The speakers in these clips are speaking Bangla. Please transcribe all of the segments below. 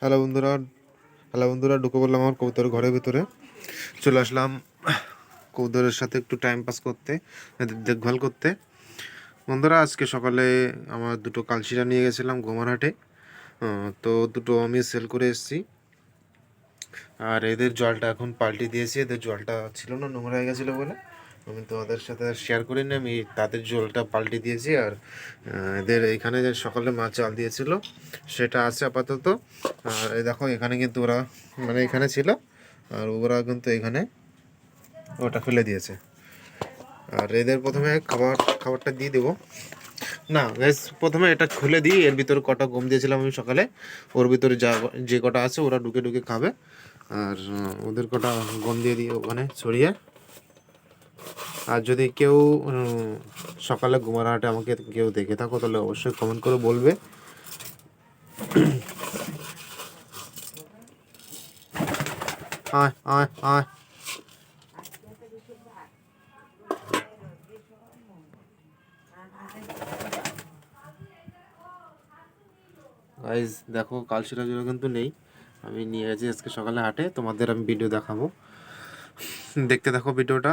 হ্যালো বন্ধুরা হ্যালো বন্ধুরা, ঢুকে বললাম আমার কবুতরের ঘরের ভিতরে। চলে আসলাম কবুতরের সাথে একটু টাইম পাস করতে, এদের দেখভাল করতে। বন্ধুরা, আজকে সকালে আমার দুটো কালশিরা নিয়ে গেছিলাম গোমারহাটে। তো দুটো আমি সেল করে এসেছি। আর এদের জলটা এখন পাল্টে দিয়েছি, এদের জলটা ছিল না, নোংরা হয়ে গেছিল বলে। আমি তোমাদের সাথে শেয়ার করিনি আমি তাদের জলটা পাল্টে দিয়েছি আর এদের এখানে যে সকালে মাছ চাল দিয়েছিল সেটা আছে আপাতত। আর দেখো এখানে কিন্তু ওরা মানে এখানে ছিল আর ওরা কিন্তু এখানে ওটা ফেলে দিয়েছে। আর এদের প্রথমে খাবার খাবারটা দিয়ে দেবো। না guys, প্রথমে এটা খুলে দিই এর ভিতরে কটা গম দিয়েছিলাম আমি সকালে। ওর ভিতরে যা যে কটা আছে ওরা ঢুকে ঢুকে খাবে। আর ওদের কটা গম দিয়ে দিই ওখানে ছড়িয়ে। আর যদি কেউ সকালে ঘুমারহাটে আমাকে কেউ দেখে থাকো, তাহলে অবশ্যই কমেন্ট করে বলবে। আয় আয় আয়। দেখো, কাল সিরাজুরা কিন্তু নেই। আমি নিয়ে গেছি আজকে সকালে হাটে, তোমাদের আমি ভিডিও দেখাবো। দেখতে দেখো ভিডিওটা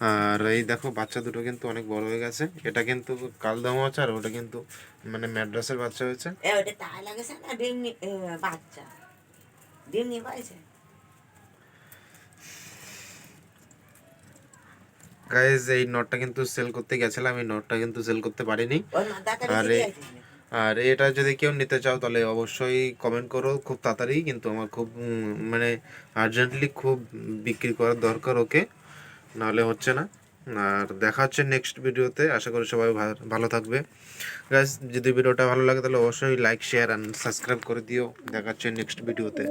আর এই দেখো বাচ্চা দুটো কিন্তু অনেক বড় হয়ে গেছে। এটা কিন্তু কালদম আছে আর ওটা কিন্তু মানে ম্যাড্রাসের বাচ্চা হয়েছে। ওটা তাই লাগেছে না? ডিম বাচ্চা। ডিম নিয়ে পাইছে গাইজ এই নটটা কিন্তু সেল করতে গেছিলাম এই নটটা কিন্তু সেল করতে পারিনি। আরে। আর এটা যদি কেউ নিতে চাও তাহলে অবশ্যই কমেন্ট করো খুব তাড়াতাড়ি কিন্তু আমার খুব মানে আর্জেন্টলি খুব বিক্রি করার দরকার ওকে। নাহলে হচ্ছে না। আর দেখা হচ্ছে নেক্সট ভিডিওতে আশা করি সবাই ভালো থাকবে। গাইজ যদি ভিডিওটা ভালো লাগে তাহলে অবশ্যই লাইক শেয়ার অ্যান্ড সাবস্ক্রাইব করে দিও। দেখা হচ্ছে নেক্সট ভিডিওতে